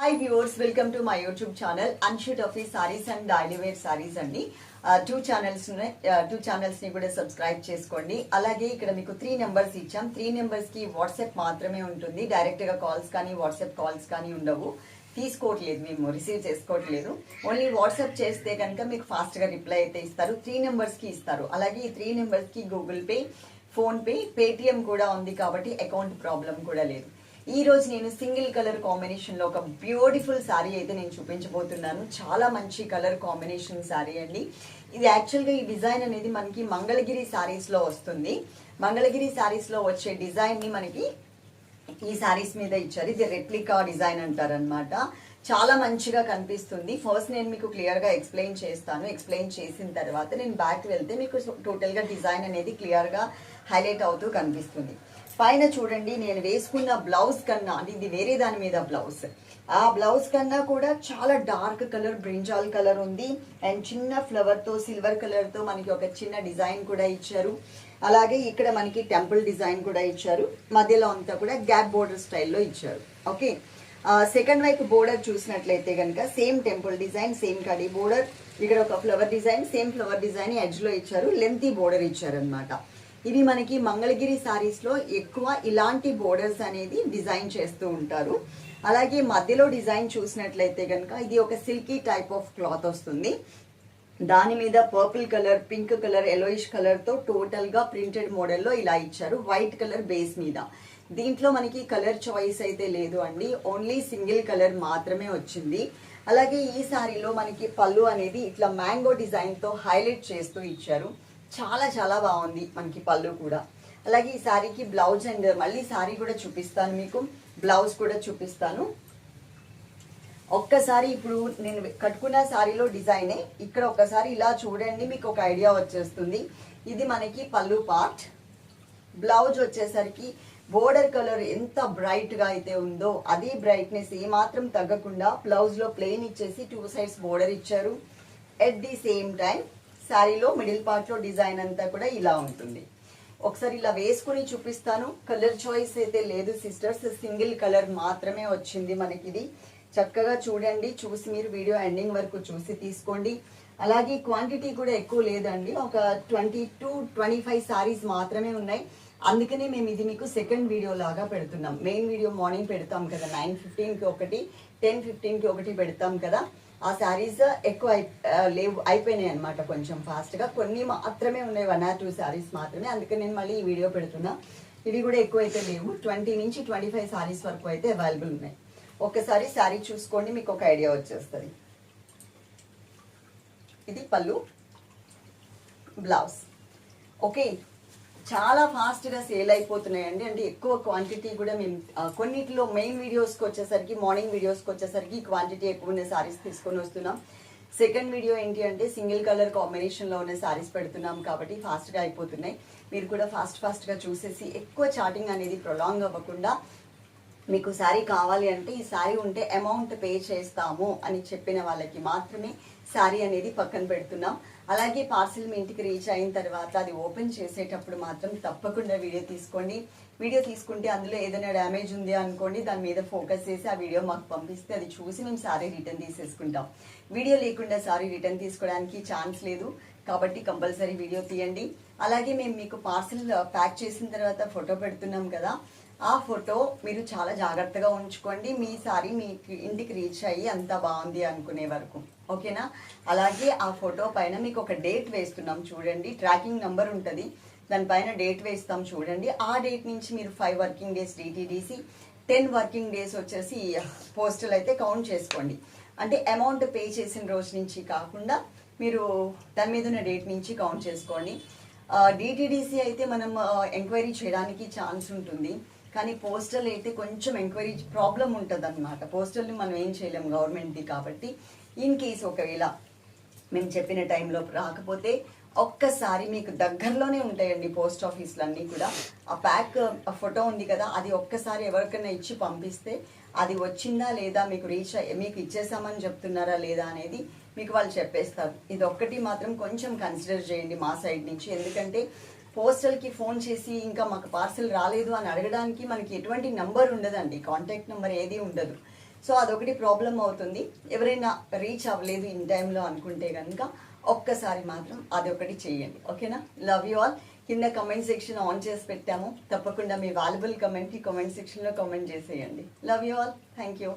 Hi viewers welcome to my YouTube channel అన్షూట్ of saris and. Daily wear saris అండి two channels two ఛానల్స్ని కూడా subscribe చేసుకోండి. అలాగే ఇక్కడ మీకు త్రీ నెంబర్స్ ఇచ్చాం. త్రీ నెంబర్స్కి వాట్సాప్ మాత్రమే ఉంటుంది. డైరెక్ట్గా కాల్స్ కానీ వాట్సాప్ కాల్స్ కానీ ఉండవు. తీసుకోవట్లేదు మేము రిసీవ్ చేసుకోవట్లేదు. ఓన్లీ వాట్సాప్ చేస్తే కనుక మీకు ఫాస్ట్గా రిప్లై అయితే ఇస్తారు. త్రీ నెంబర్స్కి ఇస్తారు. అలాగే ఈ త్రీ నెంబర్స్కి గూగుల్ పే ఫోన్పే పేటిఎం కూడా ఉంది కాబట్టి అకౌంట్ ప్రాబ్లం కూడా లేదు. ఈ రోజు నేను సింగిల్ కలర్ కాంబినేషన్లో ఒక బ్యూటిఫుల్ శారీ అయితే నేను చూపించబోతున్నాను. చాలా మంచి కలర్ కాంబినేషన్ శారీ అండి. ఇది యాక్చువల్గా ఈ డిజైన్ అనేది మనకి మంగళగిరి శారీస్లో వస్తుంది. మంగళగిరి శారీస్లో వచ్చే డిజైన్ని మనకి ఈ శారీస్ మీద ఇచ్చారు. ఇది రెప్లికా డిజైన్ అంటారనమాట చాలా మంచిగా కనిపిస్తుంది. ఫస్ట్ నేను మీకు క్లియర్గా ఎక్స్ప్లెయిన్ చేస్తాను. ఎక్స్ప్లెయిన్ చేసిన తర్వాత నేను బ్యాక్ వెళ్తే మీకు టోటల్గా డిజైన్ అనేది క్లియర్గా హైలైట్ అవుతూ కనిపిస్తుంది. పైన చూడండి నేను వేసుకున్న బ్లౌజ్ కన్నా ఇది వేరే దాని మీద బ్లౌజ్. ఆ బ్లౌజ్ కన్నా కూడా చాలా డార్క్ కలర్ బ్రింజాల్ కలర్ ఉంది. అండ్ చిన్న ఫ్లవర్తో సిల్వర్ కలర్తో మనకి ఒక చిన్న డిజైన్ కూడా ఇచ్చారు. అలాగే ఇక్కడ మనకి టెంపుల్ డిజైన్ కూడా ఇచ్చారు. మధ్యలో అంతా కూడా గ్యాప్ బోర్డర్ స్టైల్లో ఇచ్చారు. ఓకే సెకండ్ వైపు బోర్డర్ చూసినట్లయితే కనుక సేమ్ టెంపుల్ డిజైన్ సేమ్ కడీ బోర్డర్ ఇక్కడ ఒక flower design same flower design ఎడ్జ్లో ఇచ్చారు. లెంతీ బోర్డర్ ఇచ్చారనమాట ఇవి మనకి మంగళగిరి శారీస్లో ఎక్కువ ఇలాంటి బోర్డర్స్ అనేది డిజైన్ చేస్తూ ఉంటారు. అలాగే మధ్యలో డిజైన్ చూసినట్లయితే కనుక ఇది ఒక సిల్కీ టైప్ ఆఫ్ క్లాత్ వస్తుంది. దాని మీద purple colour pink colour yellowish కలర్తో టోటల్గా ప్రింటెడ్ మోడల్లో ఇలా ఇచ్చారు. వైట్ కలర్ బేస్ మీద. దీంట్లో మనకి కలర్ చాయిస్ అయితే లేదు అండి. ఓన్లీ సింగిల్ కలర్ మాత్రమే వచ్చింది. అలాగే ఈ సారీలో మనకి పళ్ళు అనేది ఇట్లా మ్యాంగో డిజైన్తో హైలైట్ చేస్తూ ఇచ్చారు. చాలా చాలా బాగుంది మనకి పళ్ళు కూడా. అలాగే ఈ శారీకి బ్లౌజ్ అండ్ మళ్ళీ శారీ కూడా చూపిస్తాను మీకు. బ్లౌజ్ కూడా చూపిస్తాను. ఒక్కసారి ఇప్పుడు నేను కట్టుకున్న శారీలో డిజైనే ఇక్కడ ఒక్కసారి ఇలా చూడండి మీకు ఒక ఐడియా వచ్చేస్తుంది. ఇది మనకి పళ్ళు పార్ట్ బ్లౌజ్ వచ్చేసరికి బోర్డర్ కలర్ ఎంత బ్రైట్గా అయితే ఉందో అదే బ్రైట్నెస్ ఏమాత్రం తగ్గకుండా బ్లౌజ్లో ప్లెయిన్ ఇచ్చేసి టూ సైడ్స్ బోర్డర్ ఇచ్చారు. ఎట్ ది సేమ్ టైం శారీలో మిడిల్ పార్ట్లో డిజైన్ అంతా కూడా ఇలా ఉంటుంది. ఒకసారి ఇలా వేసుకుని చూపిస్తాను. కలర్ చాయిస్ అయితే లేదు సిస్టర్స్ సింగిల్ కలర్ మాత్రమే వచ్చింది మనకి ఇది చక్కగా చూడండి చూసి మీరు వీడియో ఎండింగ్ వరకు చూసి తీసుకోండి. అలాగే క్వాంటిటీ కూడా ఎక్కువ లేదండి. ఒక twenty to twenty five saris మాత్రమే ఉన్నాయి. అందుకనే మేము ఇది మీకు సెకండ్ వీడియో లాగా పెడుతున్నాం. మెయిన్ వీడియో మార్నింగ్ పెడతాం కదా నైన్ ఫిఫ్టీన్కి ఒకటి టెన్ ఫిఫ్టీన్కి ఒకటి పెడతాం కదా. ఆ శారీస్ ఎక్కువ అయి- లేవు అయిపోయినాయి అనమాట కొంచెం ఫాస్ట్గా కొన్ని మాత్రమే ఉన్నాయి వన్ ఆర్ టూ శారీస్ మాత్రమే. అందుకని నేను మళ్ళీ ఈ వీడియో పెడుతున్నా. ఇవి కూడా ఎక్కువ అయితే లేవు. ట్వంటీ నుంచి ట్వంటీ ఫైవ్ శారీస్ వరకు అయితే అవైలబుల్ ఉన్నాయి. ఒక్కసారి శారీ చూసుకోండి మీకు ఒక ఐడియా వచ్చేస్తుంది. ఇది పళ్ళు బ్లౌజ్. ఓకే చాలా ఫాస్ట్గా సేల్ అయిపోతున్నాయండి. అంటే ఎక్కువ క్వాంటిటీ కూడా మేము కొన్నిటిలో మెయిన్ వీడియోస్కి వచ్చేసరికి మార్నింగ్ వీడియోస్కి వచ్చేసరికి క్వాంటిటీ ఎక్కువ ఉన్న సారీస్ తీసుకొని వస్తున్నాం. సెకండ్ వీడియో ఏంటి అంటే సింగిల్ కలర్ కాంబినేషన్లో ఉన్న సారీస్ పెడుతున్నాం కాబట్టి ఫాస్ట్గా అయిపోతున్నాయి. మీరు కూడా ఫాస్ట్ ఫాస్ట్గా చూసేసి ఎక్కువ చాటింగ్ అనేది ప్రొలాంగ్ అవ్వకుండా మీకు శారీ కావాలి అంటే ఈ శారీ ఉంటే అమౌంట్ పే చేస్తాము అని చెప్పిన వాళ్ళకి మాత్రమే శారీ అనేది పక్కన పెడుతున్నాం. అలాగే పార్సిల్ మీ ఇంటికి రీచ్ అయిన తర్వాత అది ఓపెన్ చేసేటప్పుడు మాత్రం తప్పకుండా వీడియో తీసుకోండి. వీడియో తీసుకుంటే అందులో ఏదైనా డ్యామేజ్ ఉంది అనుకోండి దాని మీద ఫోకస్ చేసి ఆ వీడియో మాకు పంపిస్తే అది చూసి మేము శారీ రిటర్న్ తీసేసుకుంటాం. వీడియో లేకుండా శారీ రిటర్న్ తీసుకోవడానికి ఛాన్స్ లేదు. కాబట్టి కంపల్సరీ వీడియో తీయండి. అలాగే మేము మీకు పార్సిల్ ప్యాక్ uh, చేసిన తర్వాత ఫోటో పెడుతున్నాం కదా ఆ ఫోటో మీరు చాలా జాగ్రత్తగా ఉంచుకోండి. మీ సారీ మీ ఇంటికి రీచ్ అయ్యి అంత బాగుంది అనుకునే వరకు. ఓకేనా? అలాగే ఆ ఫోటో పైన మీకు ఒక డేట్ వేస్తున్నాం చూడండి. ట్రాకింగ్ నెంబర్ ఉంటుంది. దానిపైన డేట్ వేస్తాం చూడండి. ఆ డేట్ నుంచి మీరు five working days DTDC ten working days వచ్చేసి పోస్టల్ అయితే కౌంట్ చేసుకోండి. అంటే అమౌంట్ పే చేసిన రోజు నుంచి కాకుండా మీరు దాని మీద ఉన్న డేట్ నుంచి కౌంట్ చేసుకోండి. డిటీడీసీ అయితే మనం ఎంక్వైరీ చేయడానికి ఛాన్స్ ఉంటుంది. కానీ పోస్టల్ అయితే కొంచెం ఎంక్వైరీ ప్రాబ్లం ఉంటుంది అనమాట పోస్టల్ని మనం ఏం చేయలేం గవర్నమెంట్ది కాబట్టి. ఇన్ కేస్ ఒకవేళ మేము చెప్పిన టైంలో రాకపోతే ఒక్కసారి మీకు దగ్గరలోనే ఉంటాయండి పోస్ట్ ఆఫీసులు అన్నీ కూడా. ఆ ప్యాక్ ఫోటో ఉంది కదా అది ఒక్కసారి ఎవరికైనా ఇచ్చి పంపిస్తే అది వచ్చిందా లేదా మీకు రీచ్ మీకు ఇచ్చేసామని చెప్తున్నారా లేదా అనేది మీకు వాళ్ళు చెప్పేస్తారు. ఇది ఒక్కటి మాత్రం కొంచెం కన్సిడర్ చేయండి మా సైడ్ నుంచి. ఎందుకంటే పోస్టల్కి ఫోన్ చేసి ఇంకా మాకు పార్సెల్ రాలేదు అని అడగడానికి మనకి ఎటువంటి నంబర్ ఉండదండి. కాంటాక్ట్ నెంబర్ ఏది ఉండదు. సో అదొకటి ప్రాబ్లం అవుతుంది. ఎవరైనా రీచ్ అవ్వలేదు ఇన్ టైంలో అనుకుంటే కనుక ఒక్కసారి మాత్రం అదొకటి చేయండి. ఓకేనా? లవ్ యూ ఆల్ కింద కమెంట్ సెక్షన్ ఆన్ చేసి పెట్టాము. తప్పకుండా మీ వాల్యుబుల్ కమెంట్కి కమెంట్ సెక్షన్లో కమెంట్ చేసేయండి. Love you all thank you